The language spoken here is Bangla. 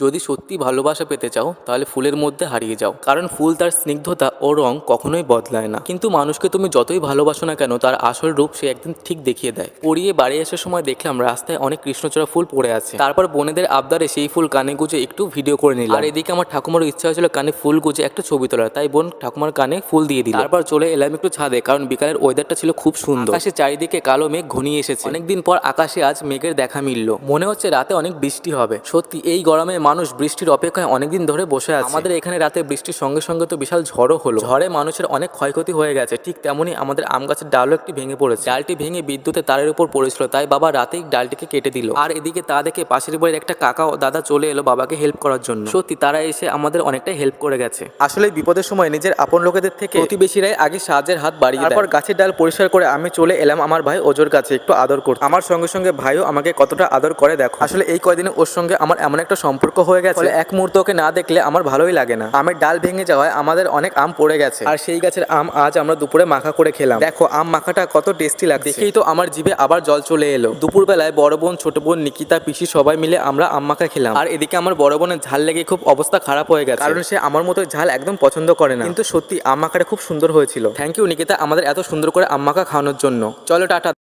যদি সত্যি ভালোবাসা পেতে চাও, তাহলে ফুলের মধ্যে হারিয়ে যাও। কারণ ফুল তার স্নিগ্ধতা ও রং কখনোই বদলায় না। কিন্তু মানুষকে তুমি যতই ভালোবাসো না কেন, তার আসল রূপ সে একদিন ঠিক দেখিয়ে দেয়। পড়িয়ে বাড়ি আসার সময় দেখলাম রাস্তায় অনেক কৃষ্ণচূড়া ফুল পড়ে আছে। তারপর বোনেদের আবদারে সেই ফুল কানে গুজে একটু ভিডিও করে নিলাম। আর এদিকে আমার ঠাকুমার ইচ্ছা হয়েছিল কানে ফুল গুজে একটা ছবি তোলার। তাই বোন ঠাকুমার কানে ফুল দিয়ে দিল। তারপর চলে এলাম একটু ছাদে, কারণ বিকালের ওয়েদারটা ছিল খুব সুন্দর। আকাশে চারিদিকে কালো মেঘ ঘনিয়ে এসেছে। অনেকদিন পর আকাশে আজ মেঘের দেখা মিলল। মনে হচ্ছে রাতে অনেক বৃষ্টি হবে। সত্যি, এই গরমে মানুষ বৃষ্টির অপেক্ষায় অনেকদিন ধরে বসে আছে। আমাদের এখানে রাতে বৃষ্টির সঙ্গে সঙ্গে তো বিশাল ঝড়ও হলো। ঝড়ে মানুষের অনেক ক্ষয়ক্ষতি হয়ে গেছে। ঠিক তেমনই আমাদের আম গাছের ডালও একটি ভেঙে পড়েছে। ডালটি ভেঙে বিদ্যুতের তারের উপর পড়েছিল তাই বাবা রাতেই ডালটিকে কেটে দিল। আর এদিকে তা দেখে পাশের বাড়ির একটা কাকা ও দাদা চলে এলো বাবাকে হেল্প করার জন্য। সত্যি তারা এসে আমাদের অনেকটাই হেল্প করে গেছে। আসলে বিপদের সময় নিজের আপন লোকেদের থেকে প্রতিবেশীরাই আগে সাহায্যের হাত বাড়িয়ে তারপর গাছের ডাল পরিষ্কার করে আমি চলে এলাম আমার ভাই ওজোর কাছে একটু আদর করতে। আমার সঙ্গে সঙ্গে ভাইও আমাকে কতটা আদর করে দেখো। আসলে এই কয়দিনে ওর সঙ্গে আমার এমন একটা সম্পর্ক হয়ে গেছে। এক মুহূর্ত ওকে না দেখলে আমার ভালোই লাগে না। আমের ডাল ভেঙে যাওয়ায় আমাদের অনেক আম পড়ে গেছে। আর সেই গাছের আম আজ আমরা দুপুরে মাখা করে খেলাম। দেখো আম মাখাটা কত টেস্টি লাগছে। দেখেই তো আমার জিভে আবার জল চলে এলো। দুপুরবেলায় বড় বোন ছোট বোন নিকিতা পিসি সবাই মিলে আমরা আম মাখা খেলাম। আর এদিকে আমার বড় বোনের ঝাল লেগে খুব অবস্থা খারাপ হয়ে গেছে। কারণ সে আমার মতো ঝাল একদম পছন্দ করে না। কিন্তু সত্যি আম মাখাটা খুব সুন্দর হয়েছিল। থ্যাংক ইউ নিকিতা আমাদের এত সুন্দর করে আম মাখা খাওয়ানোর জন্য। চলো টাটা।